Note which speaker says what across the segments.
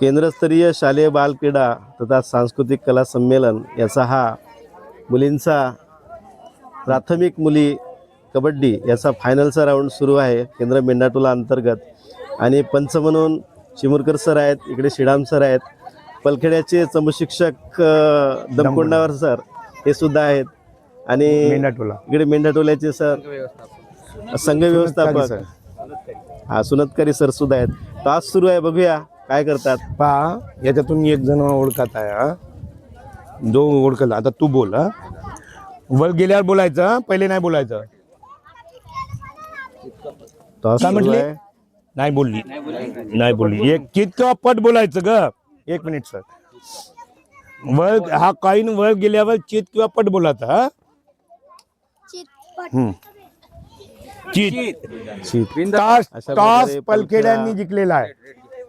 Speaker 1: केंद्रस्तरीय शालेय बालक्रीडा तथा सांस्कृतिक कला संमेलन याचा हा मुलींचा प्राथमिक मुली कबड्डी याचा फायनलचा राऊंड सुरू आहे केंद्र मेंढाटोला अंतर्गत. आणि पंच म्हणून चिमुरकर सर आहेत इकडे श्रीराम सर आहेत. पलखेड्याचे चमूशिक्षक दमकोंडावर सर हे सुद्धा आहेत. आणि
Speaker 2: मेंढाटोला.
Speaker 1: इकडे मेंढाटोल्याचे सर संघ व्यवस्थापक. हा सुनतकरी सर सुद्धा आहेत. तास सुरू आहे बघूया. काय करतात?
Speaker 2: पहा याच्यातून एक जण ओळखत आहे हा. जो ओळखत आता तू बोल हा. वर गेल्यावर बोलायचं हा? पहिले नाही बोलायचं.
Speaker 1: टॉस
Speaker 2: काय
Speaker 1: सुरू
Speaker 2: म्हटली?
Speaker 1: आहे
Speaker 2: नाही बोलली. नाही बोलली. एक कितकं पट बोलायचं ग? एक मिनिट सर. वर हा कॉईन वर गेल्यावर चित किंवा पट बोलायचा हा. हम्म. चित.
Speaker 1: अशा प्रकारे
Speaker 2: पलखेड्यांनी जिंकलेला आहे.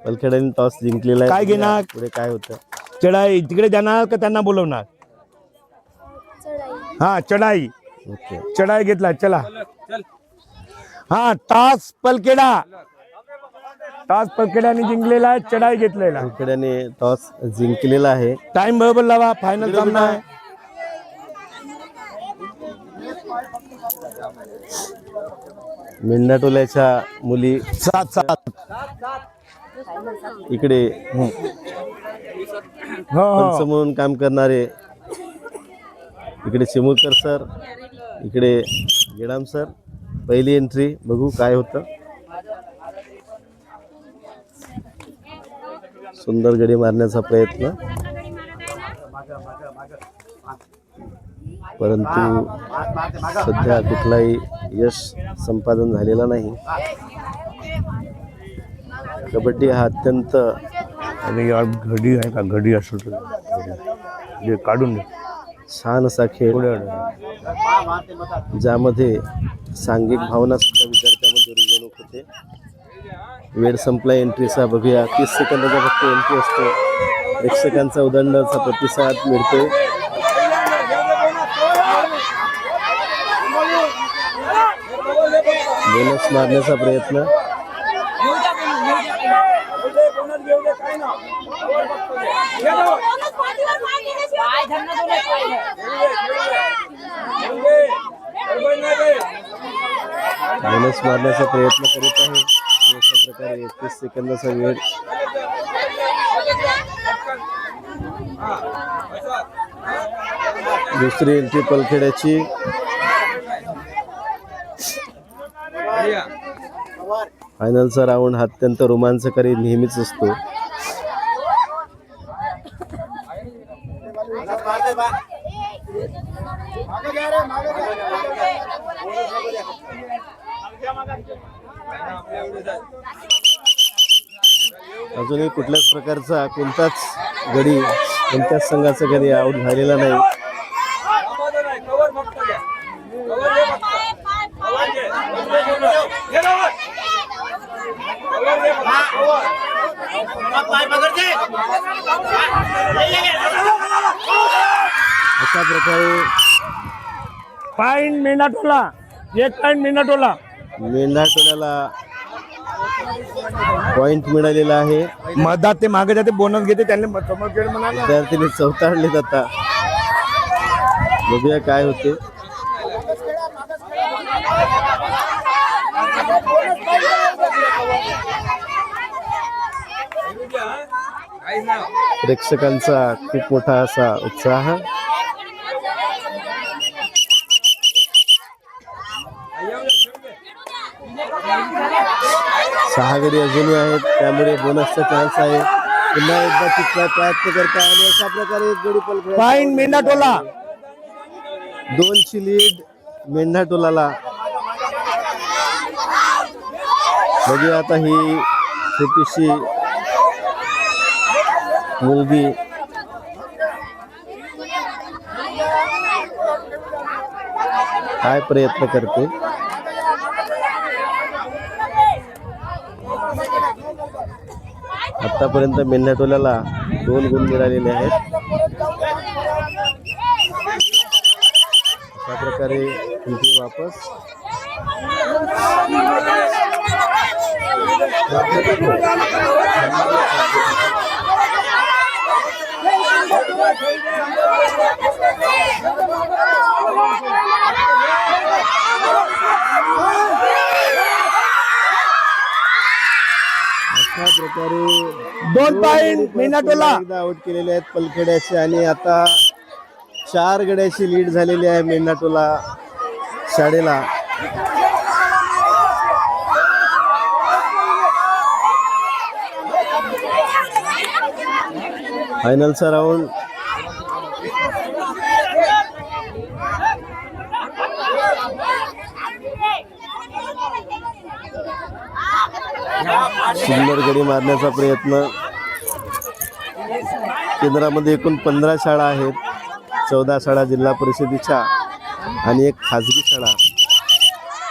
Speaker 1: पलखेड्याने टॉस जिंकलेला आहे.
Speaker 2: काय घेणार?
Speaker 1: पुढे काय होतं?
Speaker 2: चढाई. तिकडे जाणार का त्यांना बोलवणार? हा चढाई.
Speaker 1: ओके.
Speaker 2: चढाई घेतला चला. हा तास पलकेडा तास पलकेड्याने जिंकलेला आहे चढाई घेतलेला.
Speaker 1: पलखेड्याने टॉस जिंकलेला आहे.
Speaker 2: टाइम बरोबर लावा फायनल सामना आहे?
Speaker 1: मेंढाटोल्याच्या मुली
Speaker 2: सात सात.
Speaker 1: इकडे
Speaker 2: हो.
Speaker 1: पंच
Speaker 2: हो.
Speaker 1: म्हणून काम करणारे इकडे चिमुरकर सर इकडे गेडाम सर पहिली एंट्री बघू काय होतं. सुंदर गडी मारण्याचा प्रयत्न. परंतु सध्या कुठलाही यश संपादन झालेला नाही. कबड्डी हा अत्यंत
Speaker 2: अरे यार घडी आहे का? घडी असो जे काढून
Speaker 1: छान असा खेळ. ज्यामध्ये सांघिक भावना सुद्धा विद्यार्थ्यामध्ये रुजवणूक होते. वेळ संपला एंट्रीचा बघूया. तीस सेकंदाचा फक्त एंट्री असतो. प्रेक्षकांचा उदंडाचा प्रतिसाद मिळतो बोनस मारण्याचा प्रयत्न. बोनस मारण्याचा प्रयत्न करीत आहे. अशा प्रकारे एकतीस सेकंदाचा वेळ. दुसरी एंट्री पलखेड्याची. फायनलचा राऊंड हा अत्यंत रोमांचकारी नेहमीच असतो. अजूनही कुठल्याच प्रकारचा कोणताच गडी कोणत्याच संघाचा गडी आऊट झालेला नाही. अशा प्रकारे
Speaker 2: पॉईंट मेंढाटोला. एक पॉईंट मेंढाटोला.
Speaker 1: मेंढाटोल्याला पॉइंट मिळालेला आहे.
Speaker 2: मधात ते मागे जाते बोनस घेते त्यांनी खेळ म्हणाला
Speaker 1: चौताळलेत आता. बघूया काय होते. प्रेक्षकांचा खूप मोठा असा उत्साह. सहा गडी अजूनही आहेत. त्यामुळे बोनसचा चान्स आहे. पुन्हा एकदा तिथला प्रयत्न करता आणि अशा प्रकारे एक गडी पलखेड्या
Speaker 2: पॉईंट मेंढाटोला.
Speaker 1: दोनची लीड मेंढाटोलाला. म्हणजे आता ही छोटीशी मुलगी काय प्रयत्न करते? आत्तापर्यंत मेल्ह्यातोल्याला दोन गुण मिळालेले आहेत. अशा प्रकारे इथे वापस अशा प्रकारे
Speaker 2: दोन पॉइंट
Speaker 1: गडी
Speaker 2: मीना
Speaker 1: पुन्हा
Speaker 2: टोला
Speaker 1: एकदा आउट केलेले आहेत पलखेड्याचे आणि आता चार गड्याची लीड झालेली आहे मेंढाटोला शाळेला. फायनलचा राऊंड सुंदर गडी मारण्याचा प्रयत्न. केंद्रामध्ये एकूण पंधरा शाळा आहेत. चौदा शाळा जिल्हा परिषदेच्या आणि एक खाजगी शाळा.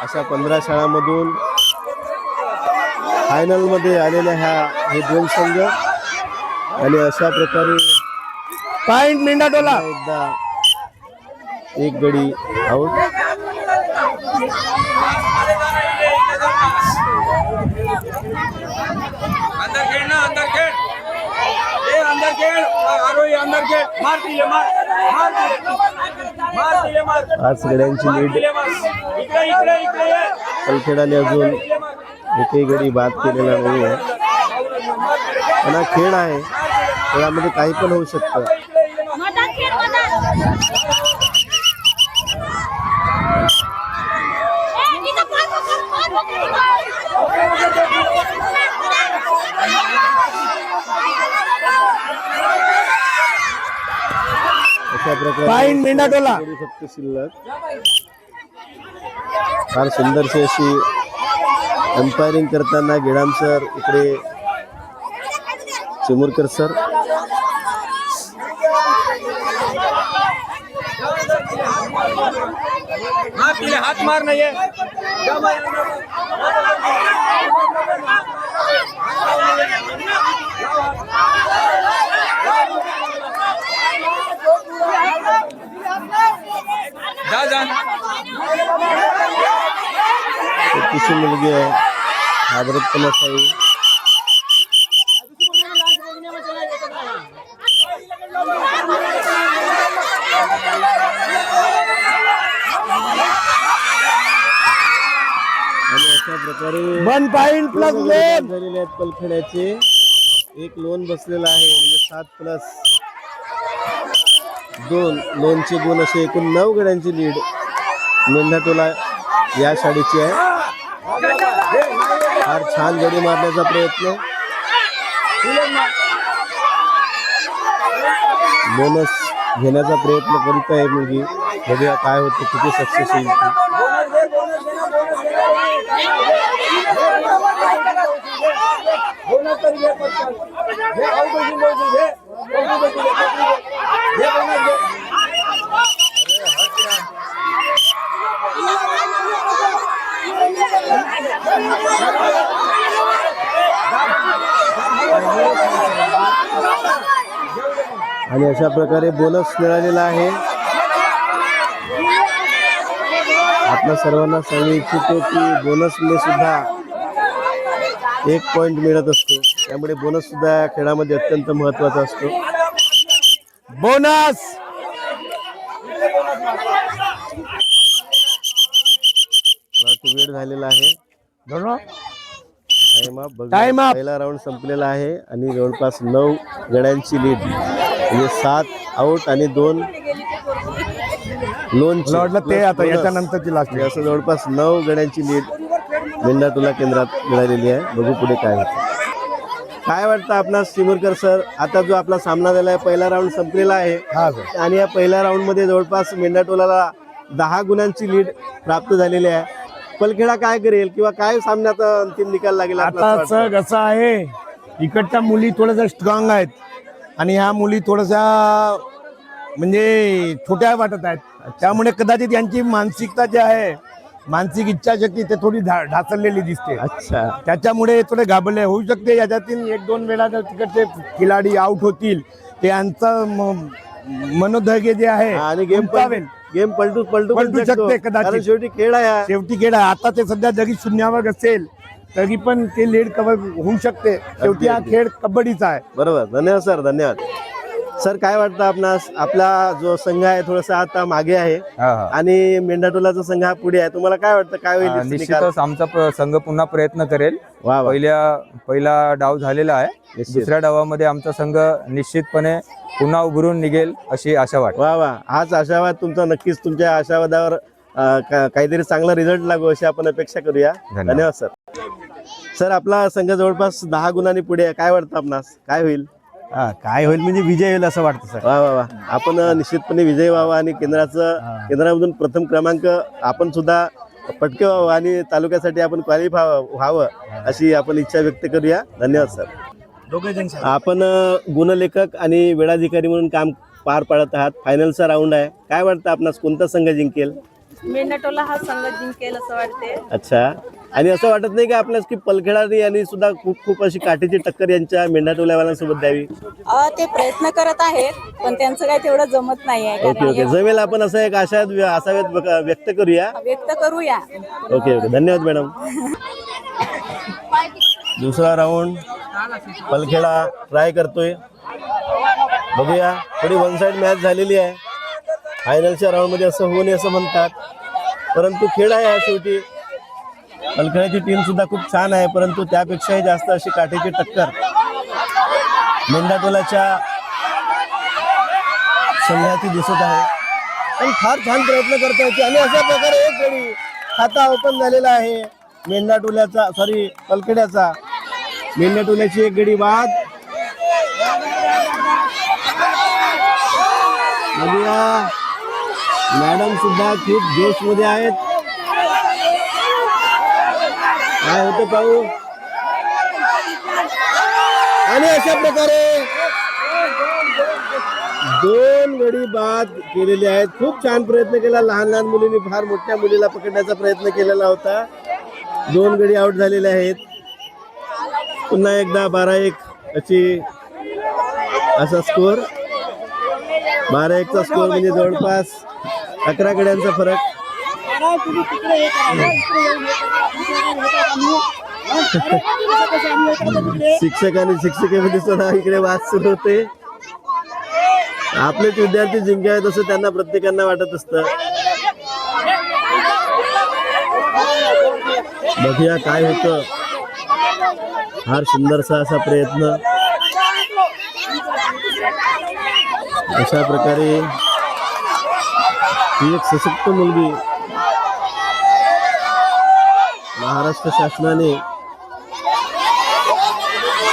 Speaker 1: अशा पंधरा शाळांमधून फायनलमध्ये आलेल्या ह्या हे दोन संघ आणि अशा प्रकारे
Speaker 2: पॉइंट टोला
Speaker 1: पुन्हा एकदा एक गडी आऊट
Speaker 3: अंदर खेळ ना अंदर खेळ ए अंदर खेळ आरोही अंदर खेळ मार तिले मार। मार मार तिले मार।
Speaker 1: गड्यांची
Speaker 3: मार
Speaker 1: लीड.
Speaker 3: इकडे इकडे इकडे।
Speaker 1: पलखेडाने अजून एकही गडी बाद केलेला नाही आहे पण हा खेळ आहे. खेळामध्ये काही पण होऊ शकतं. अशा प्रकारे
Speaker 2: Fine, मेंढाटोला.
Speaker 1: गडी फक्त शिल्लक फार सुंदरशी अशी अंपायरिंग करताना गेडाम सर इकडे चिमुरकर सर.
Speaker 3: हात मार नाही ये जा मार अंदर. जा जा
Speaker 1: तिची मुलगी आहे. घाबरत पण असावी आणि अशा प्रकारे
Speaker 2: वन पॉइंट प्लस
Speaker 1: झालेले आहेत पलखेड्याचे. एक लोन बसलेला आहे म्हणजे सात प्लस दोन दोनचे गुण असे एकूण नऊ गड्यांची लीड मेंढाटोला या शाळेची आहे. फार छान गडी मारण्याचा प्रयत्न. बोनस घेण्याचा प्रयत्न करीत आहे मुलगी. बघूया काय होतं किती सक्सेस होईल ती. आणि अशा प्रकारे बोनस मिळालेला आहे. आपल्या सर्वांना सांगू इच्छितो की बोनसने सुद्धा एक पॉइंट मिळत असतो. त्यामुळे बोनस सुद्धा खेळामध्ये अत्यंत महत्त्वाचा असतो.
Speaker 2: बोनस!
Speaker 1: वेळ झालेला आहे. टाइम. पहिला राऊंड संपलेला आहे आणि जवळपास नऊ गड्यांची लीड म्हणजे सात आउट आणि दोन लोन
Speaker 2: ते आता याच्यानंतरची लास्ट
Speaker 1: असं जवळपास नऊ गड्यांची लीड मेंढाटोला केंद्रात मिळालेली आहे. बघू पुढे काय होतं. काय वाटतं आपणास चिमुरकर सर? आता जो आपला सामना झाला आहे पहिला राऊंड संपलेला आहे.
Speaker 2: हा सर.
Speaker 1: आणि या पहिल्या राऊंडमध्ये जवळपास मेंढाटोलाला दहा गुणांची लीड प्राप्त झालेली आहे. पलखेडा काय करेल किंवा काय सामन्याचा अंतिम निकाल लागेल
Speaker 2: आता
Speaker 1: वाटतं?
Speaker 2: सर कसं आहे इकडच्या मुली थोड्याशा स्ट्रॉंग आहेत. आणि ह्या मुली थोड्याशा म्हणजे छोट्या वाटत आहेत. त्यामुळे कदाचित यांची मानसिकता जी आहे मानसिक इच्छाशक्ती ते थोडी ढासळलेली दिसते.
Speaker 1: अच्छा.
Speaker 2: त्याच्यामुळे थोडे घाबरले. होऊ शकते याच्यातील एक दोन वेळा जर तिकडचे खिलाडी आउट होतील ते यांचं मनोधैर्य जे आहे
Speaker 1: आणि गेम
Speaker 2: उंचावेल.
Speaker 1: गेम पलटू पलटू
Speaker 2: पलटू
Speaker 1: शकतो.
Speaker 2: कदाचित.
Speaker 1: शेवटी खेळ आहे.
Speaker 2: शेवटी खेळ आहे. आता ते सध्या जगी शून्यावर असेल तरी पण ते लीड कव्हर होऊ शकते. शेवटी हा खेळ कबड्डीचा आहे.
Speaker 1: बरोबर. धन्यवाद सर. धन्यवाद. सर काय वाटतं आपणास? आपला जो संघ आहे थोडासा आता मागे आहे. आणि मेंढाटोलाचा संघ हा पुढे आहे. तुम्हाला काय वाटतं? काय होईल?
Speaker 4: निश्चितच आमचा संघ पुन्हा प्रयत्न करेल. पहिल्या पहिला डाव झालेला आहे. दुसऱ्या डावामध्ये आमचा संघ निश्चितपणे पुन्हा उभरून निघेल अशी आशा वाटते.
Speaker 1: वा वा. हाच आशावाद तुमचा नक्कीच तुमच्या आशावादावर काहीतरी चांगला रिझल्ट लागू अशी आपण अपेक्षा करूया.
Speaker 4: धन्यवाद.
Speaker 1: धन्यवाद सर. सर आपला संघ जवळपास दहा गुणांनी पुढे आहे. काय वाटतं आपणास? काय होईल?
Speaker 5: हा, काय होईल म्हणजे विजय होईल असं वाटतं सर.
Speaker 1: वा वा वा. आपण निश्चितपणे विजय व्हावा आणि केंद्राचं केंद्रामधून प्रथम क्रमांक आपण सुद्धा पटके व्हावं आणि तालुक्यासाठी आपण क्वालिफाय व्हावं अशी आपण इच्छा व्यक्त करूया. धन्यवाद सर. आपण गुणलेखक आणि वेळाधिकारी म्हणून काम पार पाडत आहात. फायनलचा राऊंड आहे. काय वाटतं आपणास? कोणता संघ जिंकेल?
Speaker 6: मेंढाटोला हा संघ जिंकेल असं वाटते
Speaker 1: अच्छा. आणि असं वाटत नाही का आपल्यास की पलखेडारी यांनी सुद्धा खूप खूप अशी काठीची टक्कर यांच्या मेंढाटोल्यावाल्यांसोबत द्यावी?
Speaker 6: अ, ते प्रयत्न करत आहेत पण त्यांचं काही तेवढं जमत नाही आहे
Speaker 1: ओके. ओके जमेल आपण असं एक आशा असा व्य- व्यक्त करूया.
Speaker 6: व्यक्त करूया.
Speaker 1: Okay okay. धन्यवाद मॅडम. दुसरा राऊंड. पलखेडा ट्राय करतोय. बघूया. थोडी वन साइड मॅच झालेली आहे. फायनलच्या राऊंडमध्ये असं होऊ नये असं म्हणतात. परंतु खेळ आहे हा शेवटी. पलखेड्याची टीम सुद्धा खूप छान आहे परंतु त्यापेक्षाही जास्त अशी काठीची टक्कर मेंढाटोलाच्या संघाची दिसत आहे. पण फार छान प्रयत्न करता येते आणि अशा प्रकारे एक गडी खाता ओपन झालेला आहे. मेंढाटोल्याचा सॉरी पलकड्याचा मेंढाटोल्याची एक गडी बाद. मॅडम सुद्धा खूप जोशमध्ये आहेत. काय होतं पाहू. आणि अशा प्रकारे दोन गडी बाद केलेले आहेत. खूप छान प्रयत्न केला. लहान लहान मुलींनी फार मोठ्या मुलीला पकडण्याचा प्रयत्न केलेला होता. दोन गडी आउट झालेले आहेत. पुन्हा एकदा बारा एक अशी असा स्कोर बारा एकचा स्कोर म्हणजे जवळपास अकरा गड्यांचा फरक. शिक्षक आणि शिक्षिकेमध्ये सुद्धा इकडे वाद सुरू होते. आपलेच विद्यार्थी जिंके आहेत असं त्यांना प्रत्येकांना वाटत असत. बघूया काय होतं. फार सुंदरसा असा प्रयत्न. अशा प्रकारे ही एक सशक्त मुलगी महाराष्ट्र शासनाने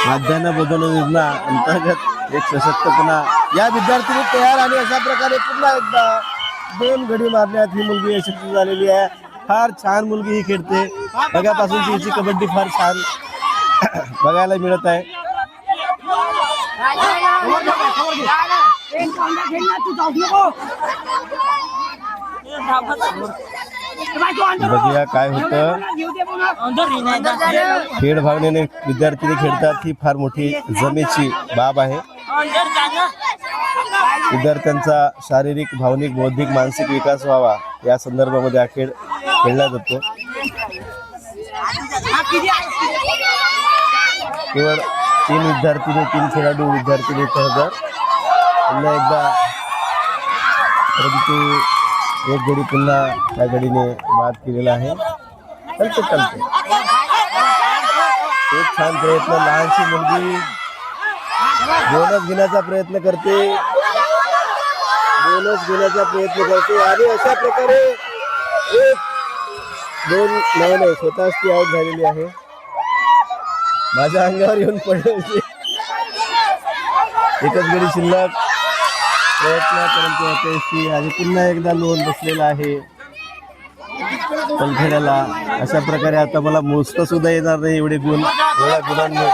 Speaker 1: माध्यान्ह बोधन योजना अंतर्गत एक सशक्तपणा. या विद्यार्थ्यांनी तयार आणि अशा प्रकारे पुन्हा एकदा दोन गडी मारण्यात ही मुलगी यशस्वी झालेली आहे. फार छान मुलगी ही खेळते. बघापासूनची हिची कबड्डी फार छान बघायला मिळत आहे. बघूया काय होतं. खेळ भावनेने विद्यार्थी खेळतात ही फार मोठी जमेची बाब आहे. विद्यार्थ्यांचा शारीरिक भावनिक बौद्धिक मानसिक विकास व्हावा या संदर्भामध्ये हा खेळ खेळला जातो. केवळ तीन विद्यार्थी तीन खेळाडू विद्यार्थी इथं हजर पुन्हा एकदा परंतु एक गडी पुन्हा त्या गडीने बाद केलेला आहे. चालते चालते खूप छान प्रयत्न. लहानशी मुलगी बोनस घेण्याचा प्रयत्न करते. बोनस घेण्याचा प्रयत्न करते. आणि अशा प्रकारे एक दोन नाही नाही स्वतःच ती आऊट झालेली आहे. माझ्या अंगावर येऊन पडले एकच गडी शिल्लक. प्रयत्न परंतु अपयशी आणि पुन्हा एकदा लोन बसलेला आहे. पलखेड्याला अशा प्रकारे आता मला मोजता सुद्धा येणार नाही एवढे गुण. एवढ्या गुणांनी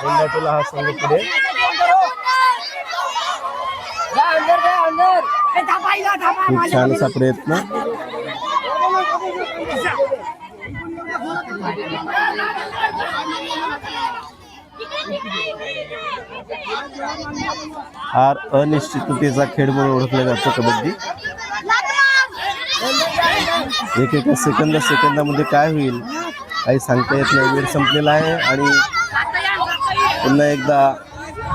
Speaker 1: कोल्हापूरला हा संघ पुढे खूप छान असा प्रयत्न. फार अनिश्चिततेचा खेळ म्हणून ओळखला जातो कबड्डी. एक एका सेकंद सेकंदामध्ये काय होईल काही सांगता येत नाही. वेळ संपलेला आहे आणि पुन्हा एकदा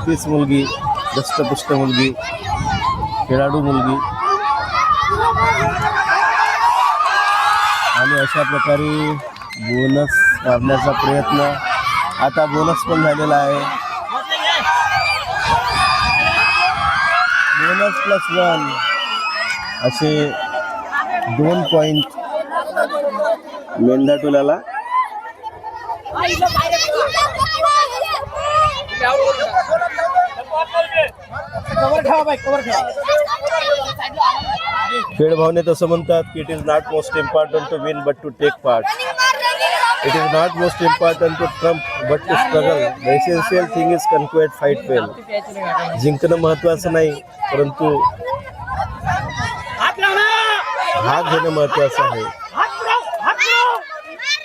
Speaker 1: तीच मुलगी दष्टपुष्ट मुलगी खेळाडू मुलगी. आणि अशा प्रकारे बोनस मारण्याचा प्रयत्न आता बोनस पण झालेला आहे. बोनस प्लस वन असे दोन पॉईंट मेंढाटोल्याला खेळ भावने तसं म्हणतात की it is not most important to win but to take part It is not most important to triumph but to struggle The essential thing is conquered fight well जिंकणं महत्वाचं नाही परंतु भाग घेणं महत्वाचं आहे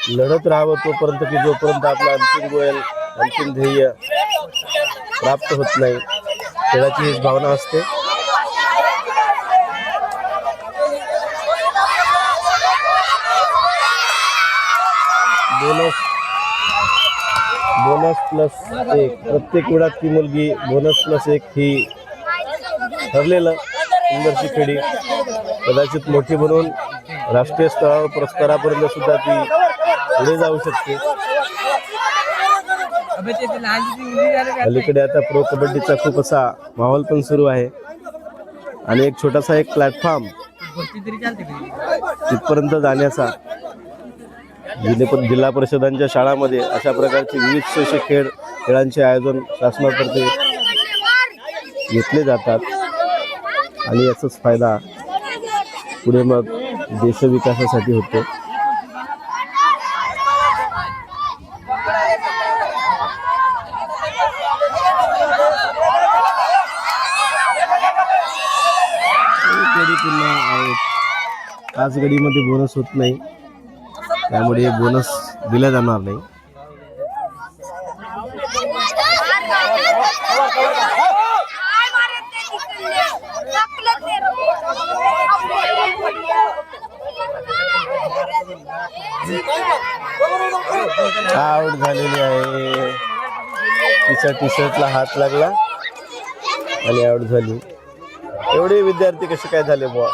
Speaker 1: लढत राहावं तोपर्यंत की जोपर्यंत आपलं अंतिम गोयल अंतिम ध्येय प्राप्त होत नाही खेळाची हीच भावना असते बोनस. बोनस प्लस एक. प्रत्येक वेळात ती मुलगी बोनस प्लस एक ही ठरलेलं सुंदरची खेळी. कदाचित मोठी बनवून राष्ट्रीय स्तरावर पुरस्कारापर्यंत सुद्धा ती पुढे जाऊ शकते. अलीकडे आता प्रो कबड्डीचा खूप असा माहोल पण सुरू आहे. आणि एक छोटासा एक प्लॅटफॉर्म तिथपर्यंत जाण्याचा जिल्हे जिल्हा परिषदांच्या शाळामध्ये अशा प्रकारचे विविध असे खेळ खेळांचे आयोजन शासनातर्फे घेतले जातात. आणि याचाच फायदा पुढे मग देशविकासासाठी होतो. पुन्हा आहेत आज गडीमध्ये बोनस होत नाही. त्यामुळे बोनस दिला जाणार नाही. आउट झालेली आहे. तिच्या टी शर्टला हात लागला आणि आउट झाली. एवढे विद्यार्थी कसे काय झाले बुवा?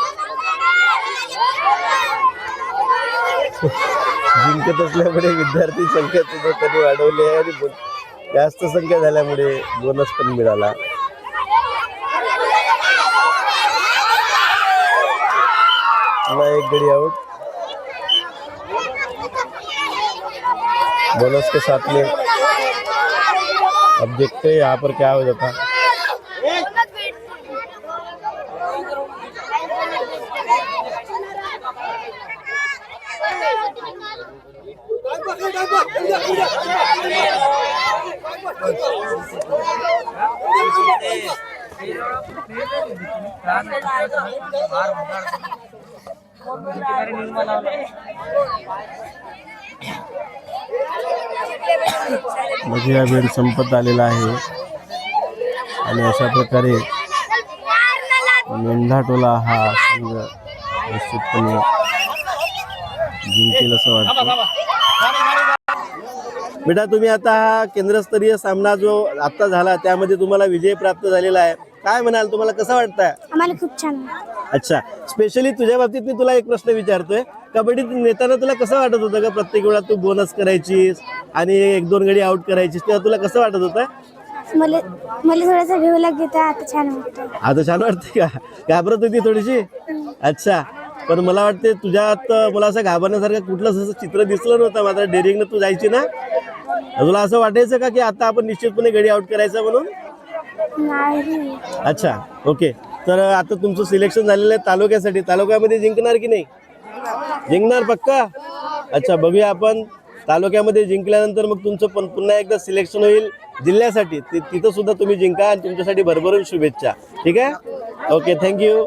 Speaker 1: जिंकत असल्यामुळे विद्यार्थी संख्या सुद्धा त्यांनी वाढवली आहे आणि जास्त संख्या झाल्यामुळे बोनस पण मिळाला. एक गडी आउट बोनस के साथ में अब देखते हैं यहाँ पर क्या हो जाता? म्हणजे हा वेळ संपत आलेला आहे. आणि अशा प्रकारे मेंढाटोला हा संघ निश्चितपणे जिंकेल असं वाटतं. बेटा तुम्ही आता हा केंद्रस्तरीय सामना जो आता झाला त्यामध्ये तुम्हाला विजय प्राप्त झालेला आहे. काय म्हणाल तुम्हाला कसं वाटतंय?
Speaker 7: आम्हाला खूप छान.
Speaker 1: अच्छा. स्पेशली तुझ्या बाबतीत मी तुला एक प्रश्न विचारतोय. कबड्डीत नेताना तुला कसं वाटत होतं का प्रत्येक वेळा तू बोनस करायचीस आणि एक दोन गडी आउट करायचीस? तेव्हा तुला कसं वाटत होतं?
Speaker 7: मला मला थोडासा भेव लागत आता छान वाटतं
Speaker 1: आता छान वाटते का? घाबरत होती थोडीशी? अच्छा. पण मला वाटते तुझ्यात मला असं घाबरण्यासारखं कुठलंच असं चित्र दिसलं नव्हतं मात्र डेअरिंगनं तू जायची ना? तुला असं वाटायचं का की आता आपण निश्चितपणे गडी आउट करायचं म्हणून? अच्छा ओके. तर आता तुमचं सिलेक्शन झालेलं आहे तालुक्यासाठी. तालुक्यामध्ये जिंकणार की नाही? जिंकणार पक्का? अच्छा बघूया आपण. तालुक्यामध्ये जिंकल्यानंतर मग तुमचं पण पुन्हा एकदा सिलेक्शन होईल जिल्ह्यासाठी. ति- तिथं सुद्धा तुम्ही जिंका आणि तुमच्यासाठी भरभरून शुभेच्छा. ठीक आहे? Okay thank you